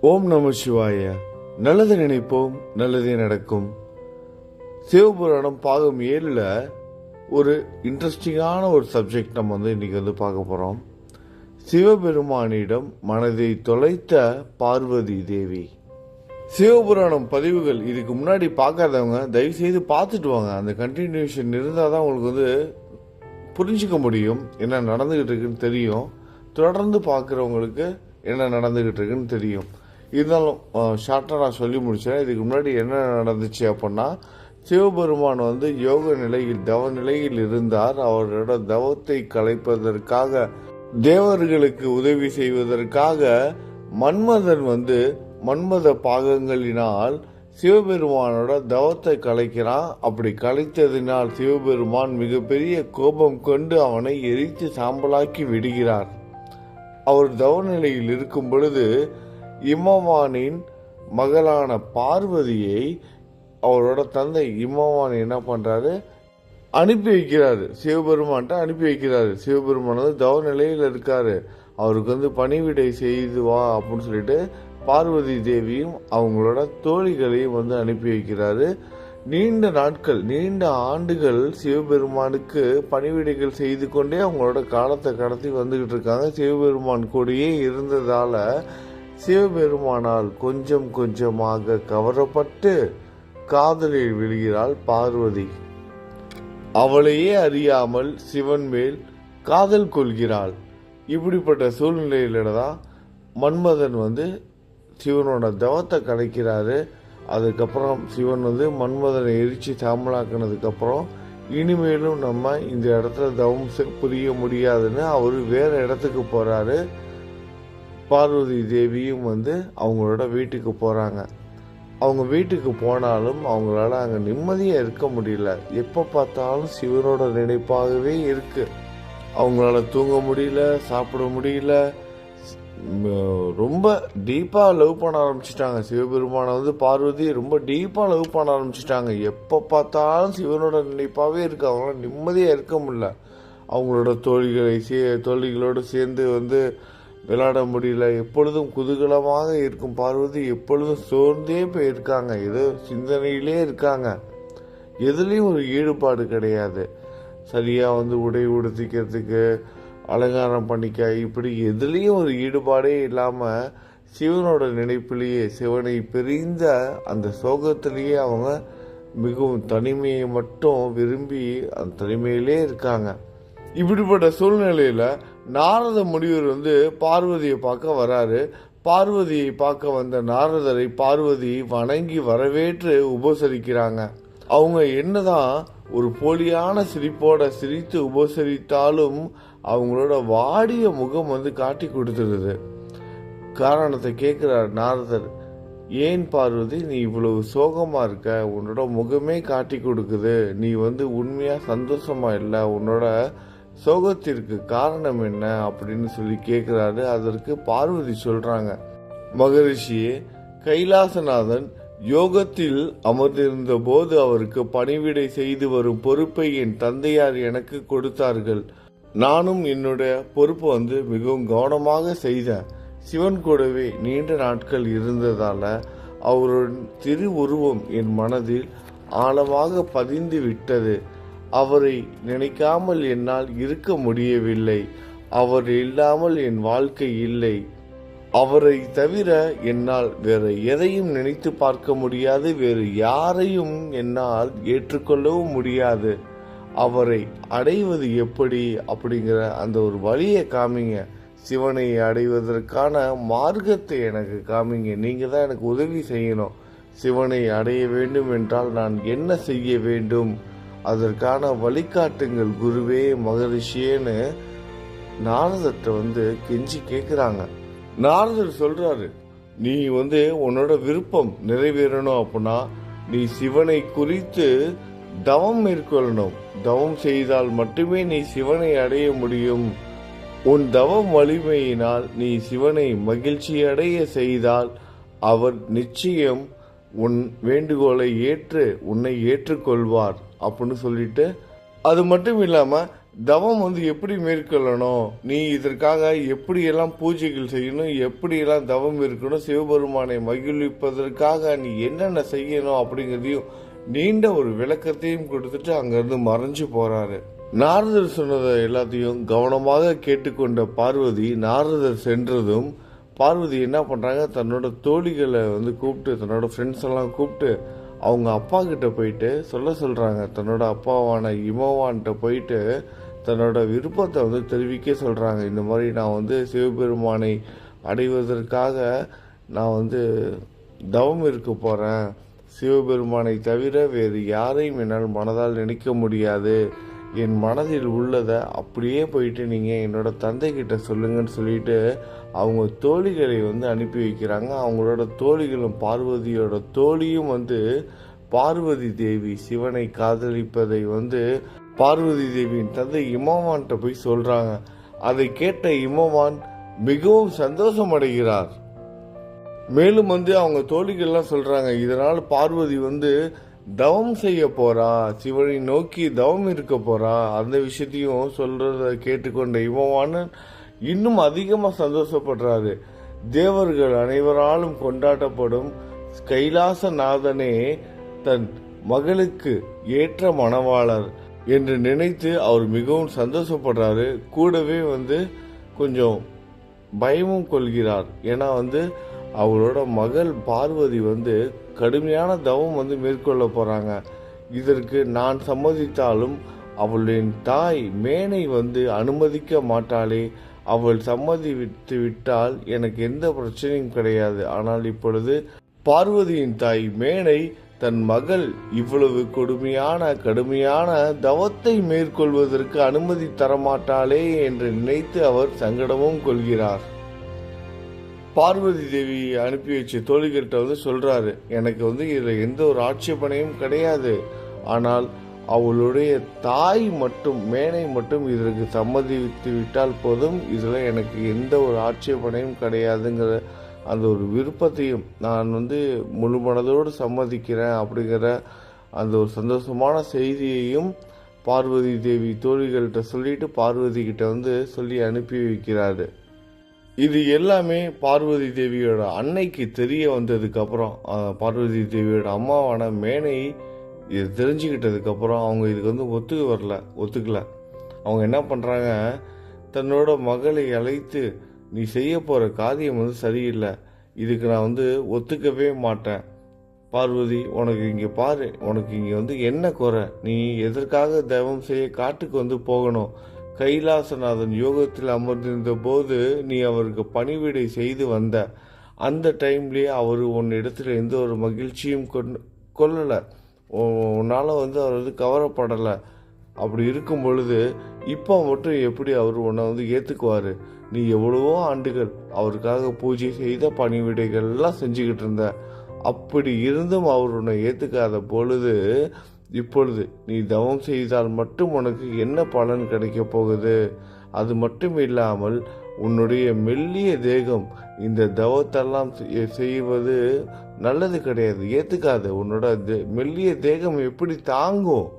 ஓம் நம சிவாய. நல்லது நினைப்போம் நல்லதே நடக்கும். சிவபுராணம் பாகம் ஏழில் ஒரு இன்ட்ரெஸ்டிங்கான ஒரு சப்ஜெக்ட் நம்ம வந்து இன்னைக்கு வந்து பார்க்க போகிறோம் சிவபெருமானிடம் மனதை தொலைத்த பார்வதி தேவி. சிவபுராணம் பதிவுகள் இதுக்கு முன்னாடி பார்க்காதவங்க தயவு செய்து பார்த்துட்டு வாங்க. அந்த கண்டினியூஷன் இருந்தால் தான் உங்களுக்கு வந்து புரிஞ்சுக்க முடியும் என்ன நடந்துகிட்டு இருக்குன்னு தெரியும். தொடர்ந்து பார்க்குறவங்களுக்கு என்ன நடந்துகிட்டு இருக்குன்னு தெரியும். இருந்தாலும் ஷார்ட்டாக நான் சொல்லி முடிச்சேன் இதுக்கு முன்னாடி என்ன நடந்துச்சு அப்படின்னா சிவபெருமான் வந்து யோக நிலையில் தவ நிலையில் இருந்தார். அவரோட தவத்தை கலைப்பதற்காக தேவர்களுக்கு உதவி செய்வதற்காக மன்மதன் வந்து மன்மத பாகங்களினால் சிவபெருமானோட தவத்தை கலைக்கிறான். அப்படி கலைத்ததினால் சிவபெருமான் மிகப்பெரிய கோபம் கொண்டு அவனை எரித்து சாம்பலாக்கி விடுகிறார். அவர் தவநிலையில் இருக்கும் பொழுது இமவானின் மகளான பார்வதியை அவரோட தந்தை இமவான் என்ன பண்ணுறாரு அனுப்பி வைக்கிறாரு. சிவபெருமான்ட்ட அனுப்பி வைக்கிறாரு. சிவபெருமான் வந்து தவ நிலையில் இருக்காரு. அவருக்கு வந்து பணிவிடை செய்து வா அப்படின்னு சொல்லிட்டு பார்வதி தேவியும் அவங்களோட தோழிகளையும் வந்து அனுப்பி வைக்கிறாரு. நீண்ட நாட்கள் நீண்ட ஆண்டுகள் சிவபெருமானுக்கு பணிவிடைகள் செய்து கொண்டே அவங்களோட காலத்தை கடத்தி வந்துக்கிட்டு இருக்காங்க. சிவபெருமான் கூடயே இருந்ததால சிவபெருமானால் கொஞ்சம் கொஞ்சமாக கவரப்பட்டு காதலில் விழுகிறாள் பார்வதி. அவளையே அறியாமல் சிவன் மேல் காதல் கொள்கிறாள். இப்படிப்பட்ட சூழ்நிலையில தான் மன்மதன் வந்து சிவனோட தவத்தை கலைக்கிறாரு. அதுக்கப்புறம் சிவன் வந்து மன்மதனை எரிச்சு சாம்பலாக்கினதுக்கப்புறம் இனிமேலும் நம்ம இந்த இடத்துல தவம் செ- புரிய முடியாதுன்னு அவர் வேற இடத்துக்கு போறாரு. பார்வதி தேவியும் வந்து அவங்களோட வீட்டுக்கு போகிறாங்க அவங்க வீட்டுக்கு போனாலும் அவங்களால அங்கே நிம்மதியாக இருக்க முடியல. எப்போ பார்த்தாலும் சிவனோட நினைப்பாகவே இருக்கு. அவங்களால தூங்க முடியல சாப்பிட முடியல. ரொம்ப டீப்பாக லவ் பண்ண ஆரம்பிச்சிட்டாங்க. சிவபெருமானை வந்து பார்வதி ரொம்ப டீப்பாக லவ் பண்ண ஆரம்பிச்சிட்டாங்க. எப்போ பார்த்தாலும் சிவனோட நினைப்பாகவே இருக்கு. அவங்களால நிம்மதியாக இருக்க முடியல. அவங்களோட தோழிகளை சே தோழிகளோடு சேர்ந்து வந்து விளையாட முடியல. எப்பொழுதும் குதூகலமாக இருக்கும் பார்வதி எப்பொழுதும் சோர்ந்தே போயிருக்காங்க. ஏதோ சிந்தனையிலே இருக்காங்க. எதுலேயும் ஒரு ஈடுபாடு கிடையாது. சரியாக வந்து உடை உடுத்திக்கிறதுக்கு அலங்காரம் பண்ணிக்க இப்படி எதுலேயும் ஒரு ஈடுபாடே இல்லாமல் சிவனோட நினைப்பிலேயே சிவனை பிரிந்த அந்த சோகத்திலேயே அவங்க மிகவும் தனிமையை மட்டும் விரும்பி அந்த தனிமையிலே இருக்காங்க. இப்படிப்பட்ட சூழ்நிலையில் நாரத முனிவர் வந்து பார்வதியை பார்க்க வராரு. பார்வதியை பார்க்க வந்த நாரதரை பார்வதி வணங்கி வரவேற்று உபசரிக்கிறாங்க. அவங்க என்னதான் ஒரு போலியான சிரிப்போட சிரித்து உபசரித்தாலும் அவங்களோட வாடிய முகம் வந்து காட்டி கொடுத்துருது காரணத்தை கேட்கிறார் நாரதர். ஏன் பார்வதி நீ இவ்வளவு சோகமா இருக்க? உன்னோட முகமே காட்டி கொடுக்குது. நீ வந்து உண்மையா சந்தோஷமா இல்லை? உன்னோட சோகத்திற்கு காரணம் என்ன அப்படின்னு சொல்லி கேட்கிறாரு அதற்கு பார்வதி சொல்றாங்க. மகரிஷியே கைலாசநாதன் யோகத்தில் அமர்ந்திருந்த போது அவருக்கு பணிவிடை செய்து வரும் பொறுப்பை என் தந்தையார் எனக்கு கொடுத்தார்கள். நானும் என்னுடைய பொறுப்பு வந்து மிகவும் கவனமாக செய்தேன். சிவன் கூடவே நீண்ட நாட்கள் இருந்ததால அவருடைய திருவுருவம் என் மனதில் ஆழமாக பதிந்து விட்டது. அவரை நினைக்காமல் என்னால் இருக்க முடியவில்லை. அவர் இல்லாமல் என் வாழ்க்கை இல்லை. அவரை தவிர என்னால் வேறு எதையும் நினைத்து பார்க்க முடியாது. வேறு யாரையும் என்னால் ஏற்றுக்கொள்ளவும் முடியாது. அவரை அடைவது எப்படி அப்படிங்கிற அந்த ஒரு வழியை காமிங்க. சிவனை அடைவதற்கான மார்க்கத்தை எனக்கு காமிங்க. நீங்கள் தான் எனக்கு உதவி செய்யணும். சிவனை அடைய வேண்டும் என்றால் நான் என்ன செய்ய வேண்டும்? அதற்கான வழிகாட்டுங்கள் குருவே மகரிஷியேன்னு நாரதர்கிட்ட வந்து கெஞ்சி கேட்குறாங்க நாரதர் சொல்றாரு நீ வந்து உன்னோட விருப்பம் நிறைவேறணும் அப்படின்னா நீ சிவனை குறித்து தவம் மேற்கொள்ளணும். தவம் செய்தால் மட்டுமே நீ சிவனை அடைய முடியும். உன் தவம் வலிமையினால் நீ சிவனை மகிழ்ச்சி அடைய செய்தால் அவர் நிச்சயம் உன் வேண்டுகோளை ஏற்று உன்னை ஏற்றுக்கொள்வார். அப்படின்னு சொல்லிட்டு அது மட்டும் இல்லாமல் தவம் வந்து எப்படி மேற்கொள்ளணும்? நீ இதற்காக எப்படியெல்லாம் பூஜைகள் செய்யணும்? எப்படியெல்லாம் தவம் இருக்கணும்? சிவபெருமானை மகிழ்விப்பதற்காக நீ என்னென்ன செய்யணும் அப்படிங்கிறதையும் நீண்ட ஒரு விளக்கத்தையும் கொடுத்துட்டு அங்கேருந்து மறைஞ்சு போகிறாரு நாரதர் சொன்னதை எல்லாத்தையும் கவனமாக கேட்டுக்கொண்ட பார்வதி நாரதர் சென்றதும் பார்வதி என்ன பண்ணுறாங்க தன்னோட தோழிகளை வந்து கூப்பிட்டு தன்னோட ஃப்ரெண்ட்ஸ் எல்லாம் கூப்பிட்டு அவங்க அப்பா கிட்ட போயிட்டு சொல்ல சொல்கிறாங்க தன்னோட அப்பாவான இமவான்கிட்ட போயிட்டு தன்னோட விருப்பத்தை வந்து தெரிவிக்க சொல்கிறாங்க இந்த மாதிரி நான் வந்து சிவபெருமானை அடைவதற்காக நான் வந்து தவம் இருக்க போகிறேன் சிவபெருமானை தவிர வேறு யாரையும் என்னால் மனதால் நினைக்க முடியாது. என் மனதில் உள்ளதை அப்படியே போயிட்டு நீங்கள் என்னோட தந்தைக்கிட்ட சொல்லுங்கன்னு சொல்லிட்டு அவங்க தோழிகளை வந்து அனுப்பி வைக்கிறாங்க. அவங்களோட தோழிகளும் பார்வதியோட தோழியும் வந்து பார்வதி தேவி சிவனை காதலிப்பதை வந்து பார்வதி தேவியின் தந்தை இமவான்கிட்ட போய் சொல்கிறாங்க அதை கேட்ட இமவான் மிகவும் சந்தோஷம் அடைகிறார். மேலும் வந்து அவங்க தோழிகள்லாம் சொல்கிறாங்க இதனால் பார்வதி வந்து தவம் செய்ய போறா சிவனை நோக்கி தவம் இருக்க போறா அந்த விஷயத்தையும் சொல்றத கேட்டுக்கொண்ட இவவானன் இன்னும் அதிகமா சந்தோஷப்படுறாரு. தேவர்கள் அனைவராலும் கொண்டாடப்படும் கைலாசநாதனே தன் மகளுக்கு ஏற்ற மணவாளர் என்று நினைத்து அவர் மிகவும் சந்தோஷப்படுறாரு. கூடவே வந்து கொஞ்சம் பயமும் கொள்கிறார். ஏன்னா வந்து அவரோட மகள் பார்வதி வந்து கடுமையான தவம் வந்து மேற்கொள்ள போகிறாங்க இதற்கு நான் சம்மதித்தாலும் அவளின் தாய் மேனை வந்து அனுமதிக்க மாட்டாளே. அவள் சம்மதித்து விட்டால் எனக்கு எந்த பிரச்சனையும் கிடையாது. ஆனால் இப்பொழுது பார்வதியின் தாய் மேனை தன் மகள் இவ்வளவு கொடுமையான கடுமையான தவத்தை மேற்கொள்வதற்கு அனுமதி தரமாட்டாளே என்று நினைத்து அவர் சங்கடமும் கொள்கிறார். பார்வதி தேவி அனுப்பி வச்ச தோழிகள்கிட்ட வந்து சொல்றாரு எனக்கு வந்து இதுல எந்த ஒரு ஆட்சேபனையும் கிடையாது. ஆனால் அவளுடைய தாய் மட்டும் மேனை மட்டும் இதற்கு சம்மதித்து விட்டால் போதும் இதுல எனக்கு எந்த ஒரு ஆட்சேபனையும் கிடையாதுங்கிற அந்த ஒரு விருப்பத்தையும் நான் வந்து முழு மனதோடு சம்மதிக்கிறேன் அப்படிங்கிற அந்த ஒரு சந்தோஷமான செய்தியையும் பார்வதி தேவி தோழிகள்கிட்ட சொல்லிட்டு பார்வதி கிட்ட வந்து சொல்லி அனுப்பி வைக்கிறாரு. இது எல்லாமே பார்வதி தேவியோட அன்னைக்கு தெரிய வந்ததுக்கு அப்புறம் பார்வதி தேவியோட அம்மாவான மேனை இது தெரிஞ்சுக்கிட்டதுக்கு அப்புறம் அவங்க இதுக்கு வந்து ஒத்துக்க வரல ஒத்துக்கல. அவங்க என்ன பண்றாங்க தன்னோட மகளை அழைத்து நீ செய்ய போகிற காரியம் வந்து சரியில்லை. இதுக்கு நான் வந்து ஒத்துக்கவே மாட்டேன். பார்வதி உனக்கு இங்கே பாரு. உனக்கு இங்கே வந்து என்ன குறை? நீ எதற்காக தவம் செய்ய காட்டுக்கு வந்து போகணும்? கைலாசநாதன் யோகத்தில் அமர்ந்திருந்த போது நீ அவருக்கு பணிவிடை செய்து வந்த. அந்த டைம்லேயே அவர் உன் இடத்துல எந்த ஒரு மகிழ்ச்சியும் கொண்டு கொள்ளலை. உன்னால் வந்து அவர் வந்து கவரப்படலை அப்படி இருக்கும் பொழுது இப்போ மட்டும் எப்படி அவர் உன்னை வந்து ஏற்றுக்குவார் நீ எவ்வளவோ ஆண்டுகள் அவருக்காக பூஜை செய்த பணிவிடைகள்லாம் செஞ்சுக்கிட்டு இருந்த. அப்படி இருந்தும் அவர் உன்னை ஏற்றுக்காத பொழுது இப்பொழுது நீ தவம் செய்தால் மட்டும் உனக்கு என்ன பலன் கிடைக்க போகுது? அது மட்டும் இல்லாமல் உன்னுடைய மெல்லிய தேகம் இந்த தவத்தெல்லாம் செய்- செய்வது நல்லது கிடையாது. ஏற்றுக்காது உன்னோட மெல்லிய தேகம் எப்படி தாங்கும்?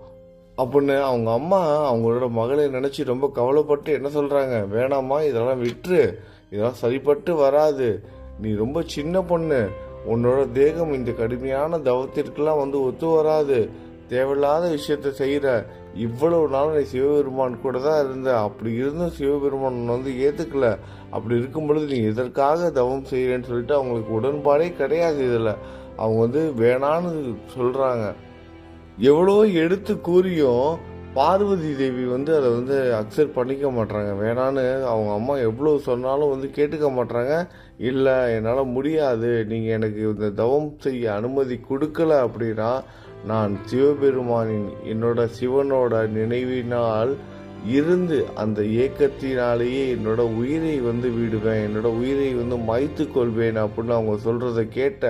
அப்படின்னு அவங்க அம்மா அவங்களோட மகளை நினச்சி ரொம்ப கவலைப்பட்டு என்ன சொல்கிறாங்க வேணாம்மா இதெல்லாம் விட்டுரு. இதெல்லாம் சரிப்பட்டு வராது. நீ ரொம்ப சின்ன பொண்ணு. உன்னோட தேகம் இந்த கடுமையான தவத்திற்கெல்லாம் வந்து ஒத்து வராது. தேவையில்லாத விஷயத்த செய்கிற இவ்வளவு நாள் நீ சிவபெருமான் கூட தான் இருந்த. அப்படி இருந்தும் சிவபெருமான் வந்து ஏற்றுக்கல அப்படி இருக்கும் பொழுது நீ எதற்காக தவம் செய்கிறேன்னு சொல்லிட்டு அவங்களுக்கு உடன்பாடே கிடையாது இதில். அவங்க வந்து வேணான்னு சொல்கிறாங்க எவ்வளோ எடுத்து கூறியும் பார்வதி தேவி வந்து அதை வந்து அக்செப்ட் பண்ணிக்க மாட்றாங்க. வேணான்னு அவங்க அம்மா எவ்வளோ சொன்னாலும் வந்து கேட்டுக்க மாட்றாங்க. இல்லை என்னால் முடியாது. நீங்கள் எனக்கு இந்த தவம் செய்ய அனுமதி கொடுக்கல அப்படின்னா நான் சிவபெருமானின் என்னோட சிவனோட நினைவினால் இருந்து அந்த ஏக்கத்தினாலேயே என்னோட உயிரை வந்து விடுவேன். என்னோட உயிரை வந்து மாய்த்து கொள்வேன் அப்படின்னு அவங்க சொல்கிறத கேட்ட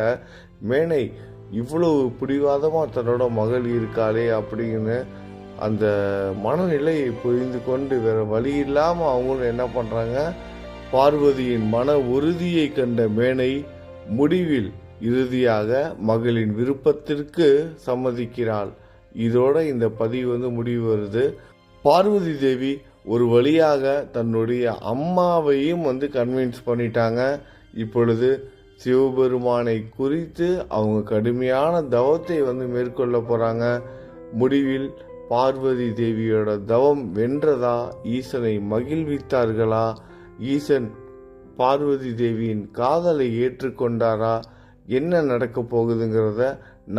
மேனை இவ்வளவு பிடிவாதமா தன்னோட மகள் இருக்காளே அப்படின்னு அந்த மனநிலையை புரிந்து கொண்டு வேற வழி இல்லாமல் அவங்களும் என்ன பண்ணுறாங்க பார்வதியின் மன உறுதியை கண்ட மேனை முடிவில் இறுதியாக மகளின் விருப்பத்திற்கு சம்மதிக்கிறாள். இதோட இந்த பதிவு வந்து முடிவு வருது. பார்வதி தேவி ஒரு வழியாக தன்னுடைய அம்மாவையும் வந்து கன்வின்ஸ் பண்ணிட்டாங்க. இப்பொழுது சிவபெருமானை குறித்து அவங்க கடுமையான தவத்தை வந்து மேற்கொள்ள போகிறாங்க முடிவில் பார்வதி தேவியோட தவம் வென்றதா? ஈசனை மகிழ்வித்தார்களா? ஈசன் பார்வதி தேவியின் காதலை ஏற்றுக்கொண்டாரா? என்ன நடக்க போகுதுங்கிறத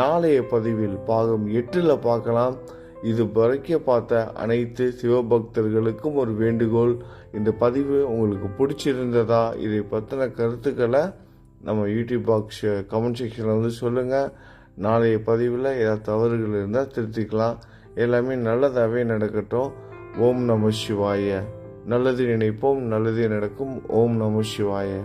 நாளைய பதிவில் பாகம் எட்டில் பார்க்கலாம். இது வரைக்கும் பார்த்த அனைத்து சிவபக்தர்களுக்கும் ஒரு வேண்டுகோள். இந்த பதிவு உங்களுக்கு பிடிச்சிருந்ததா? இதை பற்றின கருத்துக்களை நம்ம யூடியூப் பாக்ஸ் கமெண்ட் செக்ஷனில் வந்து சொல்லுங்கள் நாளைய பதிவில் ஏதாவது தவறுகள் இருந்தால் திருத்திக்கலாம். எல்லாமே நல்லதாகவே நடக்கட்டும். ஓம் நம சிவாய. நல்லது நினைப்போம் நல்லதே நடக்கும். ஓம் நம சிவாய.